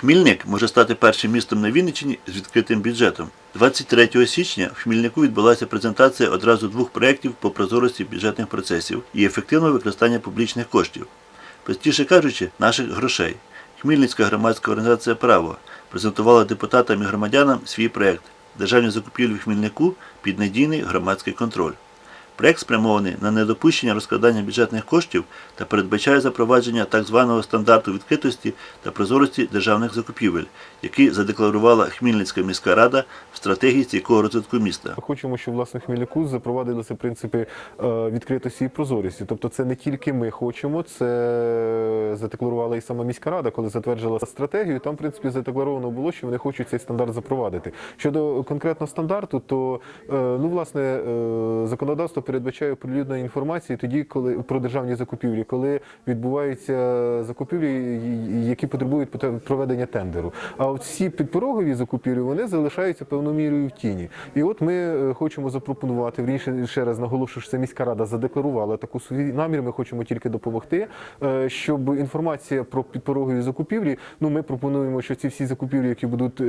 Хмільник може стати першим містом на Вінниччині з відкритим бюджетом. 23 січня в Хмільнику відбулася презентація одразу двох проєктів по прозорості бюджетних процесів і ефективного використання публічних коштів. Простіше кажучи, наших грошей. Хмільницька громадська організація Право презентувала депутатам і громадянам свій проєкт Державні закупівлі в Хмільнику під надійний громадський контроль. Проект спрямований на недопущення розкрадання бюджетних коштів та передбачає запровадження так званого стандарту відкритості та прозорості державних закупівель, який задекларувала Хмельницька міська рада в стратегії стійкого розвитку міста. Хочемо, щоб власне в Хмельнику запровадилися принципи е, відкритості і прозорості. Тобто, це не тільки ми хочемо, це задекларувала і сама міська рада, коли затверджувала стратегію. Там, в принципі, задекларовано було, що вони хочуть цей стандарт запровадити. Щодо конкретного стандарту, то е, ну власне е, законодавство передбачає оприлюднення інформації тоді, коли про державні закупівлі, коли відбуваються закупівлі, які потребують проведення тендеру. А от всі підпорогові закупівлі вони залишаються певною мірою в тіні. І от ми е, хочемо запропонувати вірніше ще раз наголошую, що це міська рада задекларувала таку свій намір. Ми хочемо тільки допомогти, е, щоб інформація про підпорогові закупівлі. Ну ми пропонуємо, що ці всі закупівлі, які будуть е,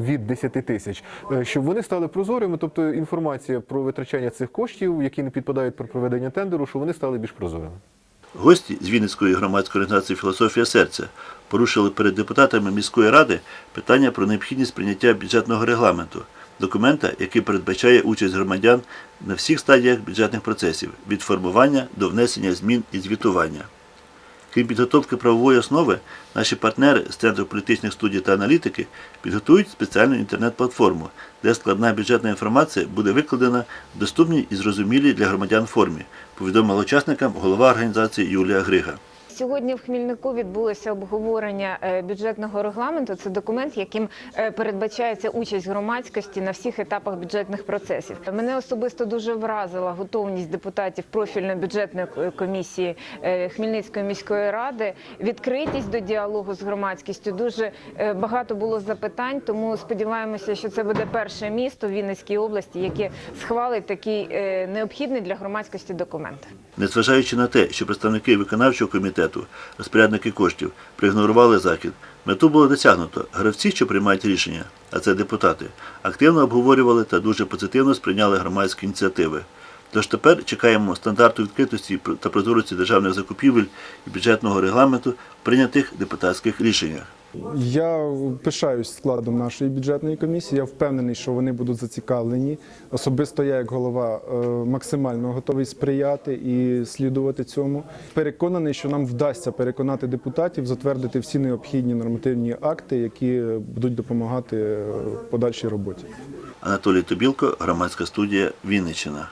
від 10 тисяч, щоб вони стали прозорими. Тобто інформація про витрачання цих коштів, які не підпадають про проведення тендеру, що вони стали більш прозорими. Гості з Вінницької громадської організації Філософія серця порушили перед депутатами міської ради питання про необхідність прийняття бюджетного регламенту, документа, який передбачає участь громадян на всіх стадіях бюджетних процесів від формування до внесення змін і звітування. Крім підготовки правової основи, наші партнери з Центру політичних студій та аналітики підготують спеціальну інтернет-платформу, де складна бюджетна інформація буде викладена в доступній і зрозумілій для громадян формі, повідомила учасникам голова організації Юлія Грига. Сьогодні в Хмільнику відбулося обговорення е, бюджетного регламенту. Це документ, яким е, передбачається участь громадськості на всіх етапах бюджетних процесів. Мене особисто дуже вразила готовність депутатів профільної бюджетної комісії е, Хмельницької міської ради, відкритість до діалогу з громадськістю. Дуже багато було запитань, тому сподіваємося, що це буде перше місто в Вінницькій області, яке схвалить такий необхідний для громадськості документ. Незважаючи на те, що представники виконавчого комітету, розпорядники коштів, проігнорували захід, мету було досягнуто. Гравці, що приймають рішення, а це депутати, активно обговорювали та дуже позитивно сприйняли громадські ініціативи. Тож тепер чекаємо стандарту відкритості та прозорості державних закупівель і бюджетного регламенту в прийнятих депутатських рішеннях. Я пишаюсь складом нашої бюджетної комісії. Я впевнений, що вони будуть зацікавлені. Особисто я, як голова, е, максимально готовий сприяти і слідувати цьому. Переконаний, що нам вдасться переконати депутатів затвердити всі необхідні нормативні акти, які будуть допомагати е, подальшій роботі. Анатолій Тобілко, громадська студія Вінниччина.